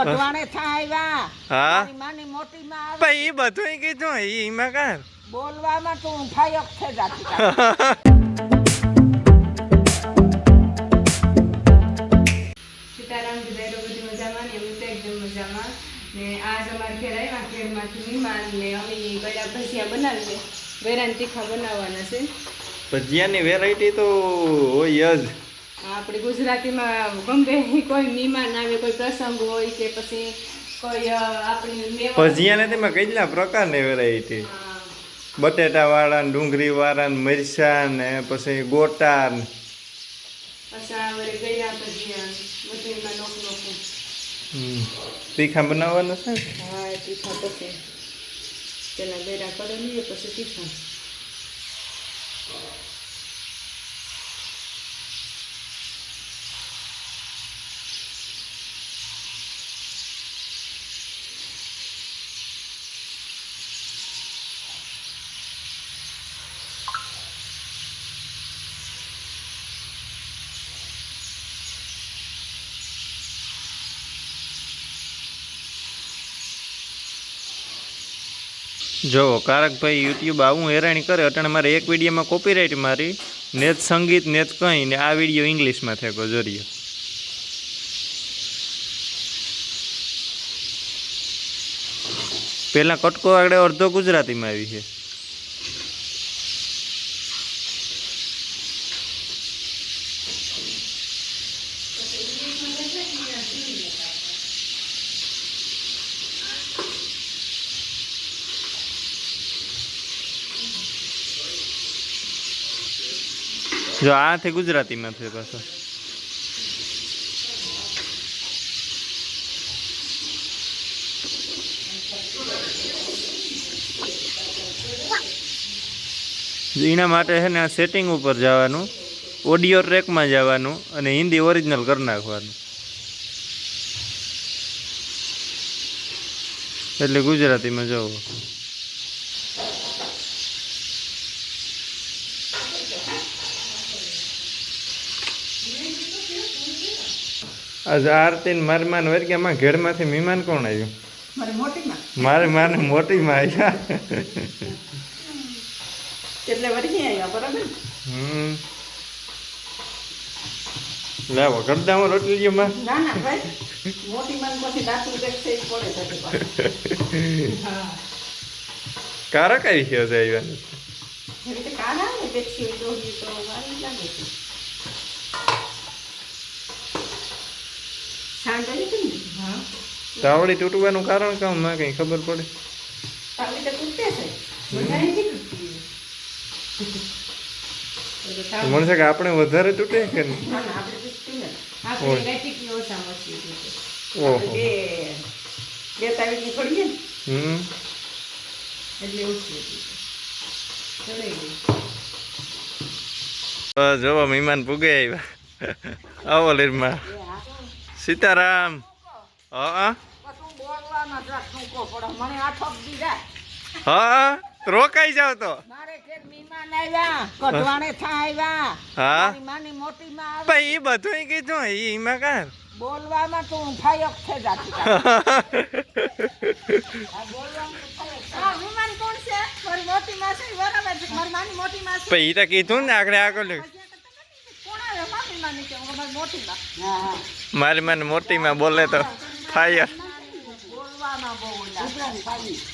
કઢવાણે થા હા? માની મોટી માં આવે. પણ એ બધું કીધું ઈ એમાં કા બોલવામાં તો હું છે જાતી ને આજ અમારે ઘેર આવ્યા ઘેરમાંથી મહેમાન ને અમે ભજીયા બનાવીએ. તીખા બનાવવાના છે. ભજીયાની વેરાયટી તો હોય જ. આપણે ગુજરાતીમાં ગમે કોઈ મહેમાન આવે કોઈ પ્રસંગ હોય કે પછી કોઈ આપણી ભજીયાને તેમાં કેટલા પ્રકારની વેરાયટી બટેટા વાળા ડુંગળી વાળા મરચા ને પછી ગોટા ને. તીખા બનાવવાના છે? હા તીખા પછી. પેલા ગળા કરી પછી તીખા. જો કારકભાઈ યુટ્યુબ આવું હેરાણી કરે, અટાણે મારે એક વિડીયોમાં કોપીરાઇટ મારી નેત સંગીત નેત કંઈ, ને આ વીડિયો ઇંગ્લિશમાં થયો જોરિયો. પહેલાં કટકો આગળ અડધો ગુજરાતીમાં આવી છે. જો આથી ગુજરાતીમાં છે પાછો. એના માટે છે ને આ સેટિંગ ઉપર જવાનું ઓડિયો ટ્રેકમાં જવાનું અને હિન્દી ઓરિજિનલ કરી નાખવાનું. એટલે ગુજરાતીમાં જવું. આજે આરતી ને મારી માન વર્ગ્યામાં ઘેરમાંથી મહેમાન કોણ આવ્યું? મારે માને મોટી માં આવ્યા. એટલે વર્ગી આવ્યા બરાબર? હમ. લાવો કરદામાં રોટલીઓમાં ના ના ભાઈ. મોટી માં પછી દાંતું દેખશે પડે હા. કારક આવી છે આવ્યા એ ને દેખશે તો લાગે છે સાંજે હતી ને હા તાવડી તૂટવાનું કારણ કામ ના કઈ ખબર પડે. મને છે. કે આપણે વધારે તૂટે કે ઓહો. હમ. જોવો મહેમાન પૂગે આવ્યા. આવો લીરમાં. સીતારામ. હા. બોલવામાં પડે. મને આ ઠપ દીધા. હા રોકાઈ જાવ તો મારે ઘેર મહેમાન આવ્યા, કઢવાણે થા આવ્યા. હા માની મોટી માં આવે. ભાઈ એ બધું કીધું એ એમાં કાં બોલવામાં તો હું ફાયક જાતી આ બોલવામાં તો ફાયક. કોણ છે? મારી મોટી માં છે, બરાબર છે. મારી માની મોટી માં છે. પણ તો કીધું ને આગળ આગળ કોણ આવે? મારી માની કે મારી મોટી માં. હા, હા. મારી મને મોટીમાં બોલે તો ફાયર.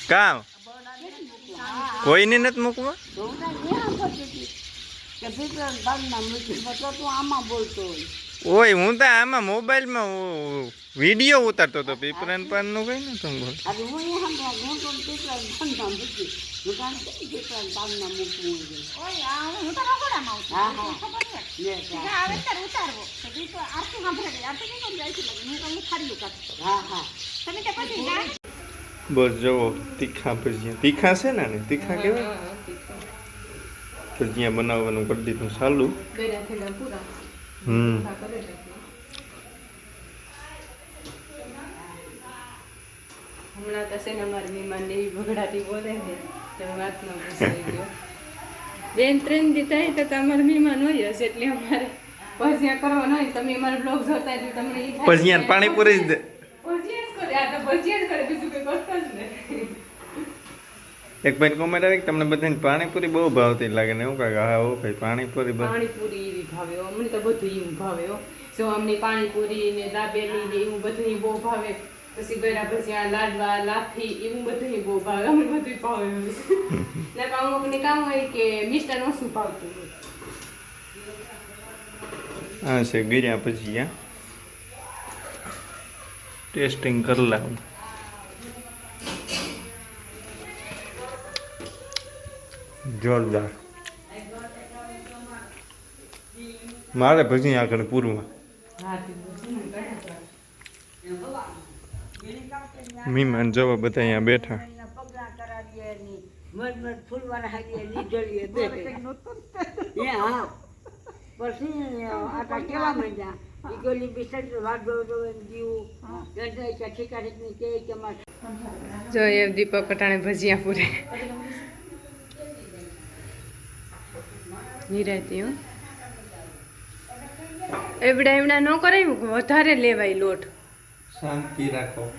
કામ કોઈને નથી મૂકવા. ઓય હું તો આમાં મોબાઈલમાં વીડિયો ઉતારતો હતો પીપરાન પાનનું કઈ નતું બોલ બસ જુઓ તીખા ભજીયા તીખા છે ને ને તીખા કેવા? ભજીયા બનાવવાનું કરી દીધું પૂરા. હમ. હમણાં તો છે ને અમારી મહેમાન એવી બગડાટી બોલે છે કે વાત ન પૂછાઈ ગયો. બેન ત્રણ દી થાય તો તમારા મહેમાન હોય હશે એટલે અમારે ભજીયા કરવાના હોય તમે અમારા બ્લોગ જોતા તો તમને ભજીયા પાણીપુરી જ એક ભાઈ કોમેન્ટ આવી કે તમને બધાને પાણીપુરી બહુ ભાવતી લાગે ને એવું કાંઈક? હા ભાઈ પાણીપુરી પાણીપુરી એવી ભાવે અમને તો બધું એવું ભાવે જો અમને પાણીપુરી ને દાબેલી ને એવું બધું બહુ ભાવે. પછી ગળા ભજીયા લાડવા લાફી એવું બધું બહુ ભાવે. અમને બધું ભાવે ને અમુક અમને કામ હોય કે મિષ્ટાન ઓછું ભાવતું હોય. હા છે ગીર્યા પછી હા. ટેસ્ટિંગ કરી લાવું જોરદાર. મારે પછી આગળ પૂરમાં મહેમાન જવા બધા અહીંયા બેઠા. એના પગલાં કરાવીએ ની મધ મધ ફૂલવાના હારીએ લીધેલીએ દે એ હા. પછી આટા કેવા માંડ્યા? જો એ દીપક કટાણે ભજીયા પૂરે. નિરાતી હો. એવડા એવડા ન કરાયું વધારે લેવાય લોટ? શાંતિ રાખો.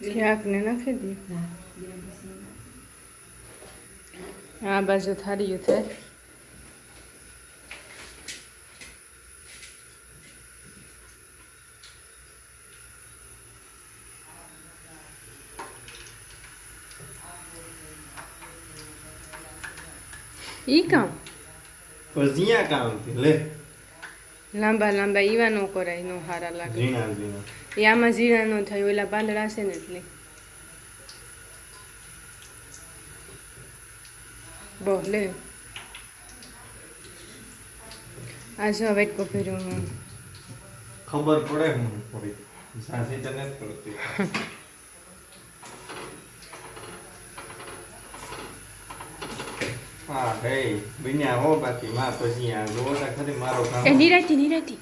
શાકને નાખી દે આ બાજુ થાળીયું થાય ઈ કામ ભજીયા કામ લે લાંબા લાંબા ઈવા નો કરાય નો હારા લાગે ઝીણા ઝીણા એ આમાં જીરા નો થાય ઓલા પાંદડા છે ને એટલે બહુ લે આ જો વેટ કોપીરું હું ખબર પડે હું થોડી સાસી તને જ પડતી હા ભાઈ બન્યા હો બાકી માં પછી આ જોતા ખરી મારો એ કામ નિરાતી નિરાતી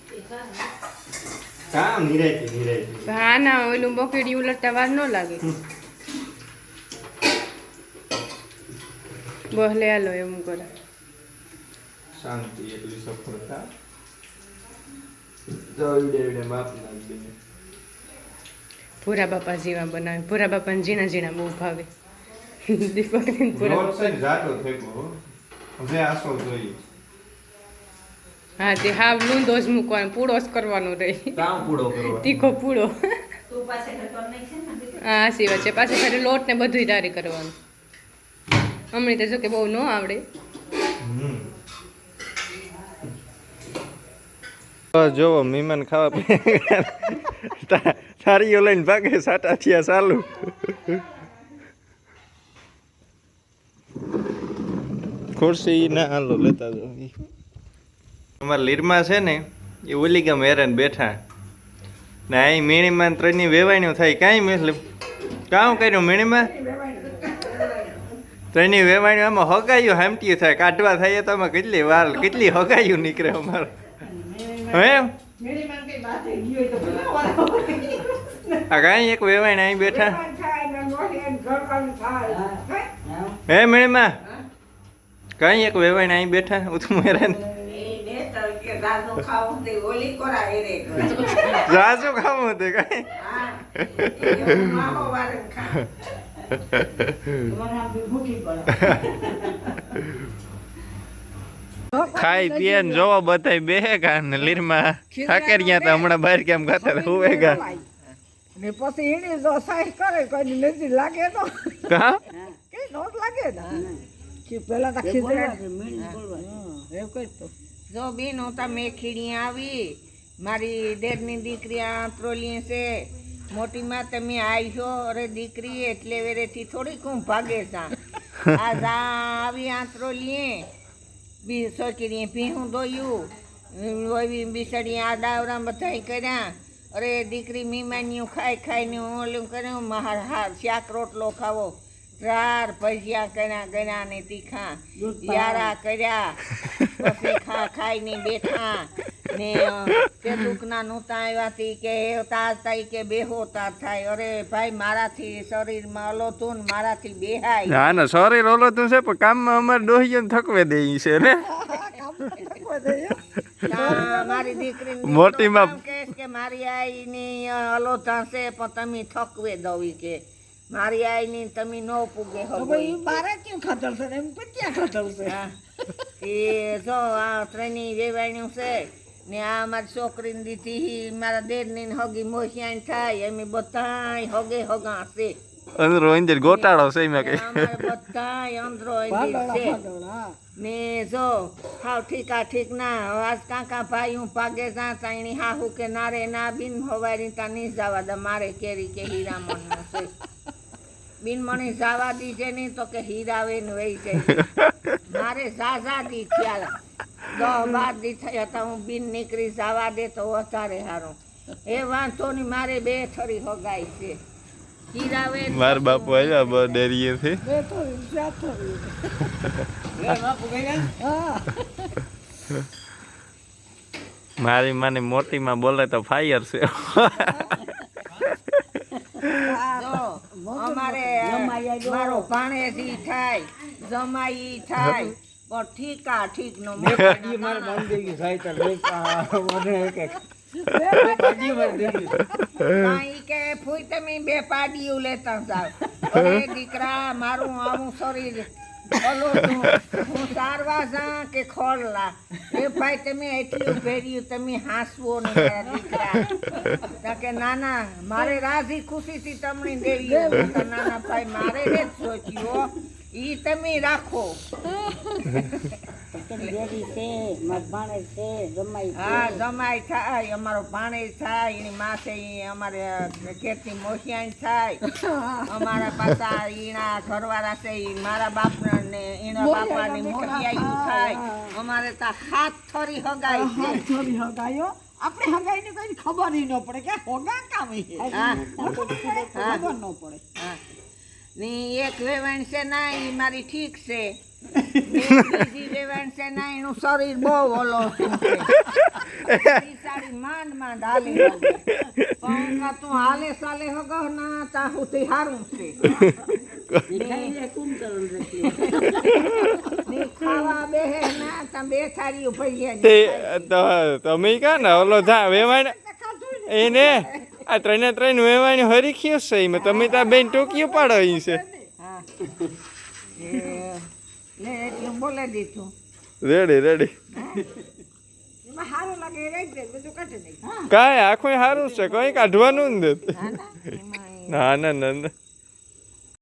કામ નિરાયતી નિરાયતી હા ના ઓલું બકેડી ઉલટતા વાર ન લાગે. બસ લે આલો એમ કરે. શાંતિ એટલી સફળતા. ભૂરા બાપા જેવા બનાવે. પૂરા બાપાને ઝીણા ઝીણા બહુ ભાવે. દીપક થયો હવે આસો જોઈએ. હા તે હાવ લૂંદો જ મૂકવાનો પૂળો જ કરવાનો રહી. તીખો પૂળો હા સિવા છે. પાછું ખાલી લોટ ને બધું તારી કરવાનું. હમણાં તો જો કે બહુ ન આવડે. જોવો મહેમાન ખાવા થારીઓ લઈને ભાગે સાટા થયા ચાલુ. ખુરશી ના હાલો લેતા જાઓ. અમારા લીરમાં છે ને એ ઓલી ગામ હેરાન બેઠા. ને અહીં મીણીમાં ત્રણની વેવાણીઓ થાય કાંઈ મતલબ કામ કર્યું મીણીમાં? ત્રણની વેવાણીઓ આમાં હગાયું હામટીયું થાય કાઢવા થાય તો આમાં કેટલી વાર કેટલી હગાયું નીકળે અમારે. હે? આ કાંઈ એક વેવાણ અહીં બેઠા? હે. મેળીમાં કાંઈ એક વેવાણ અહીં બેઠા? હું તો હેરાન. જાજુ ખાવું હતું કાંઈ? ખાઈ પીએ ને જોવા બધાય બેહે કા? ને લીરમાં ખાકેરિયા તો હમણાં બહાર કેમ ખાતા હતા હુવે કા? ને પછી એની જો સાઈ કરે કોઈ નથી લાગે તો. કા કે નોટ લાગે ને. કે પેલા તો ખીચડી એવું કઈ તો. જો બેન, હું તમે ખીણી આવી. મારી દેરની દીકરી આંતરોલી છે. મોટીમાં તમે તમે છો, અરે દીકરી, એટલે વેરેથી થોડીક હું ભાગે સા આ જા આવી આંતરોલીએ બી સોચીને ભીહું દોયું ઓવી બિસડી આ દાવરા બધા કર્યા. અરે દીકરી, મીમાનીયું ખાઈ ખાઈને ઓલું કર્યું, મારા હાર, શાક રોટલો ખાવો. ચાર ભજીયા કર્યા કર્યા ને તીખા. યારા કર્યા. પછી ખા ખાઈને બેઠા. ને તે દુઃખના નહોતા આવ્યા તી કે તાર થાય કે બેહો તાર થાય. અરે ભાઈ મારાથી શરીરમાં અલોતું ને મારાથી બેહાય. ના ના શરીર અલોતું છે પણ કામમાં અમારે ડોહીઓ થકવે દે છે ને? ના, મારી દીકરી મોટી માં- કે મારી આઈ ની અલોતા છે પણ તમે થકવે દવી કે. મારી આઈની તમે નો પૂગે હો મારે ક્યાં ખતર છે એમ ક્યાં ખાતર છે? એ જો આ ત્રણેય વેવાણ્યું છે ને આ મારી છોકરીને દીધી મારા દેરની ને હગી મોસિયાણ થાય એમ બધાય હગે હગા છે. અંદરો અંદર ગોટાળો છે એમાં કઈ બધાય અંદરો છે. ને જો હાવ ઠીકા ઠીક ના આજ કાકા ભાઈ હું ભાગે જા તાણી હાહુ કે નારે ના બિન હવારી તા નહીં જવા દે મારે કેરી કે હીરામણનું છે. બિન મણી જવા છે નહીં તો કે હીરાવે ને વહી જાય મારે ઝાઝાદી થયા દસ બાર દી થયા હતા હું બિન નીકળી સાવા દે તો વધારે સારું એ વાંધો ની મારે બે થરી હગાઈ છે. હીરાવે માર બાપુ આવ્યા બ ડેરીએ થી. બે તો જાતો બાપુ ગયા? હા. મારી માને મોટી માં બોલે તો ફાયર છે. અમારે મારો ભાણેજી થાય જમાઈ થાય પણ ઠીકા ઠીક નો કે ફૂઈ તમે બે પાડીયું લેતા જાવ દીકરા મારું આવું શરીર તું. હું સારવા જા કે ખોળલા એ ભાઈ, તમે એટલું ભેર્યું, તમે હાંસવો ને દીકરા. કે, નાના, મારે રાજી ખુશીથી તમને દેવી નાના ભાઈ, મારે રે જ સોચ્યું. ઈ તમે રાખો. હા જમાઈ થાય અમારો ભાણેજ થાય એની માસે અમારે ખેતી મોસિયાઈ થાય. અમારા પાછા ઈના ઘરવાળા છે ઈ મારા બાપના ને બાપાની મોસિયાઈ થાય. અમારે તા હાથ થોરી હગાય હાથ થોડી હગાયો. આપણે હગાઈને કઈ ખબર ન પડે કે હોગા કામ ખબર ન પડે. ની એક વેવણ છે ના એ મારી ઠીક છે. બીજી વેવણ છે ના એનું શરીર બહુ ઓલો સાડી માંડ માંડ હાલે પણ તું હાલે સાલે હગો ના તા સુધી હારું છે. તમે કા ને ઓલો જા વેવાણ એને? આ ત્રણે ત્રણ હરી હરીખ્યું છે એમાં. તમે ત્યાં બેન ટોકીઓ પાડો અહીં છે. Ready ready. કાંઈ આખું સારું છે કઈ કાઢવાનું ને ના ના ના ના.